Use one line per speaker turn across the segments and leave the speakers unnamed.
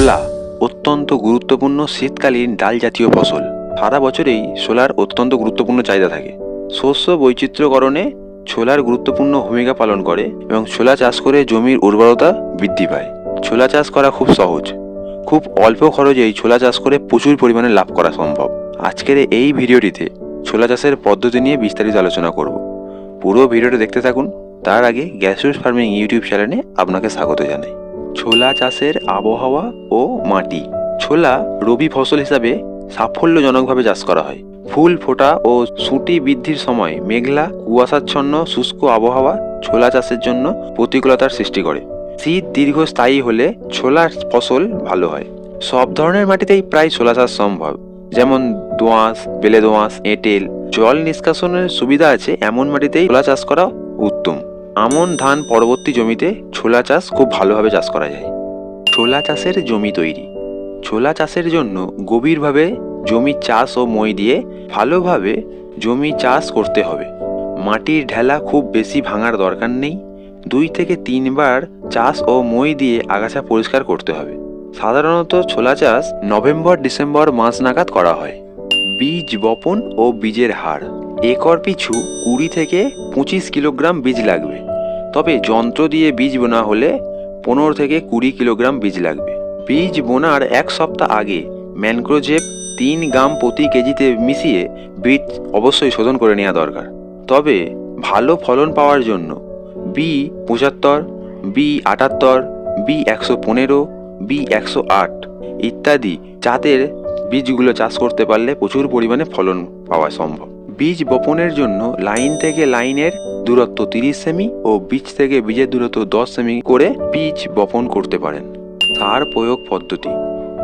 ছোলা অত্যন্ত গুরুত্বপূর্ণ শীতকালীন ডাল জাতীয় ফসল। সারা বছরেই ছোলার অত্যন্ত গুরুত্বপূর্ণ চাহিদা থাকে। শস্য বৈচিত্র্যকরণে ছোলার গুরুত্বপূর্ণ ভূমিকা পালন করে এবং ছোলা চাষ করে জমির উর্বরতা বৃদ্ধি পায়। ছোলা চাষ করা খুব সহজ। খুব অল্প খরচেই ছোলা চাষ করে প্রচুর পরিমাণে লাভ করা সম্ভব। আজকের এই ভিডিওটিতে ছোলা চাষের পদ্ধতি নিয়ে বিস্তারিত আলোচনা করব। পুরো ভিডিওটা দেখতে থাকুন। তার আগে গ্যাসুস ফার্মিং ইউটিউব চ্যানেলে আপনাকে স্বাগত জানাই। ছোলা চাষের আবহাওয়া ও মাটি। ছোলা রবি ফসল হিসাবে সাফল্যজনকভাবে চাষ করা হয়। ফুল ফোটা ও সুটি বৃদ্ধির সময় মেঘলা, কুয়াশাচ্ছন্ন, শুষ্ক আবহাওয়া ছোলা চাষের জন্য প্রতিকূলতার সৃষ্টি করে। শীত দীর্ঘস্থায়ী হলে ছোলার ফসল ভালো হয়। সব ধরনের মাটিতেই প্রায় ছোলা চাষ সম্ভব। যেমন দোঁয়াশ বেলে দোঁয়াশ এঁটেল, জল নিষ্কাশনের সুবিধা আছে এমন মাটিতেই ছোলা চাষ করা উত্তম। আমন ধান পরবর্তী জমিতে ছোলা চাষ খুব ভালোভাবে চাষ করা যায়। ছোলা চাষের জমি তৈরি। ছোলা চাষের জন্য গভীরভাবে জমি চাষ ও মই দিয়ে ভালোভাবে জমি চাষ করতে হবে। মাটির ঢেলা খুব বেশি ভাঙার দরকার নেই। দুই থেকে তিনবার চাষ ও মই দিয়ে আগাছা পরিষ্কার করতে হবে। সাধারণত ছোলা চাষ নভেম্বর ডিসেম্বর মাস নাগাদ করা হয়। বীজ বপন ও বীজের হার। একর পিছু কুড়ি থেকে পঁচিশ কিলোগ্রাম বীজ লাগবে। তবে যন্ত্র দিয়ে বীজ বোনা হলে পনেরো থেকে কুড়ি কিলোগ্রাম বীজ লাগবে। বীজ বোনার এক সপ্তাহ আগে ম্যানক্রোজেব তিন গ্রাম প্রতি কেজিতে মিশিয়ে বীজ অবশ্যই শোধন করে নেওয়া দরকার। তবে ভালো ফলন পাওয়ার জন্য বি পঁচাত্তর বি আটাত্তর বি একশো পনেরো বি একশো আট ইত্যাদি জাতের বীজগুলো চাষ করতে পারলে প্রচুর পরিমাণে ফলন পাওয়া সম্ভব। বীজ বপনের জন্য লাইন থেকে লাইনের দূরত্ব তিরিশ সেমি ও বীজ থেকে বীজের দূরত্ব দশ সেমি করে বীজ বপন করতে পারেন। সার প্রয়োগ পদ্ধতি।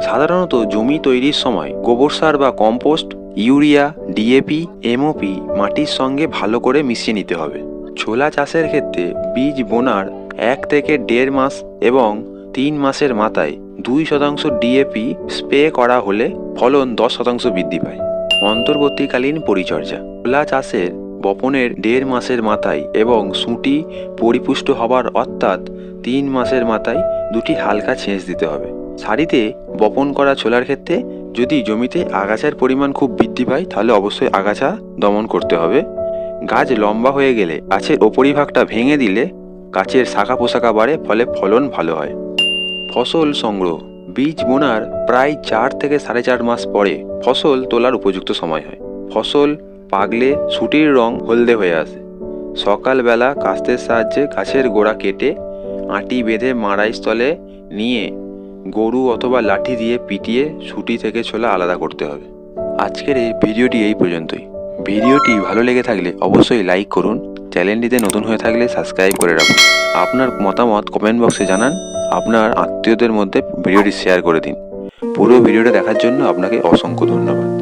সাধারণত জমি তৈরির সময় গোবর সার বা কম্পোস্ট, ইউরিয়া ডিএপি এমওপি মাটির সঙ্গে ভালো করে মিশিয়ে নিতে হবে। ছোলা চাষের ক্ষেত্রে বীজ বোনার এক থেকে দেড় মাস এবং তিন মাসের মাথায় দুই শতাংশ ডিএপি স্প্রে করা হলে ফলন দশ শতাংশ বৃদ্ধি পায়। অন্তর্বর্তীকালীন পরিচর্যা। ছোলা চাষের বপনের দেড় মাসের মাথায় এবং সুঁটি পরিপুষ্ট হবার অর্থাৎ তিন মাসের মাথায় দুটি হালকা ছেঁচ দিতে হবে। সারিতে বপন করা ছোলার ক্ষেত্রে যদি জমিতে আগাছার পরিমাণ খুব বৃদ্ধি পায়, তাহলে অবশ্যই আগাছা দমন করতে হবে। গাছ লম্বা হয়ে গেলে গাছের ওপরিভাগটা ভেঙে দিলে গাছের শাখা পোশাকা বাড়ে, ফলে ফলন ভালো হয়। ফসল সংগ্রহ। বীজ বোনার প্রায় চার থেকে সাড়ে চার মাস পরে ফসল তোলার উপযুক্ত সময় হয়। ফসল পাকলে সুটির রং হলদে হয়ে আসে। সকালবেলা কাস্তের সাহায্যে গাছের গোড়া কেটে আঁটি বেঁধে মাড়াই স্থলে নিয়ে গরু অথবা লাঠি দিয়ে পিটিয়ে সুটি থেকে ছোলা আলাদা করতে হবে। আজকের এই ভিডিওটি এই পর্যন্তই। ভিডিওটি ভালো লেগে থাকলে অবশ্যই লাইক করুন। চ্যানেলটিতে নতুন হয়ে থাকলে সাবস্ক্রাইব করে রাখুন। আপনার মতামত কমেন্ট বক্সে জানান। আপনার আত্মীয়দের মধ্যে ভিডিওটি শেয়ার করে দিন। পুরো ভিডিওটা দেখার জন্য আপনাকে অসংখ্য ধন্যবাদ।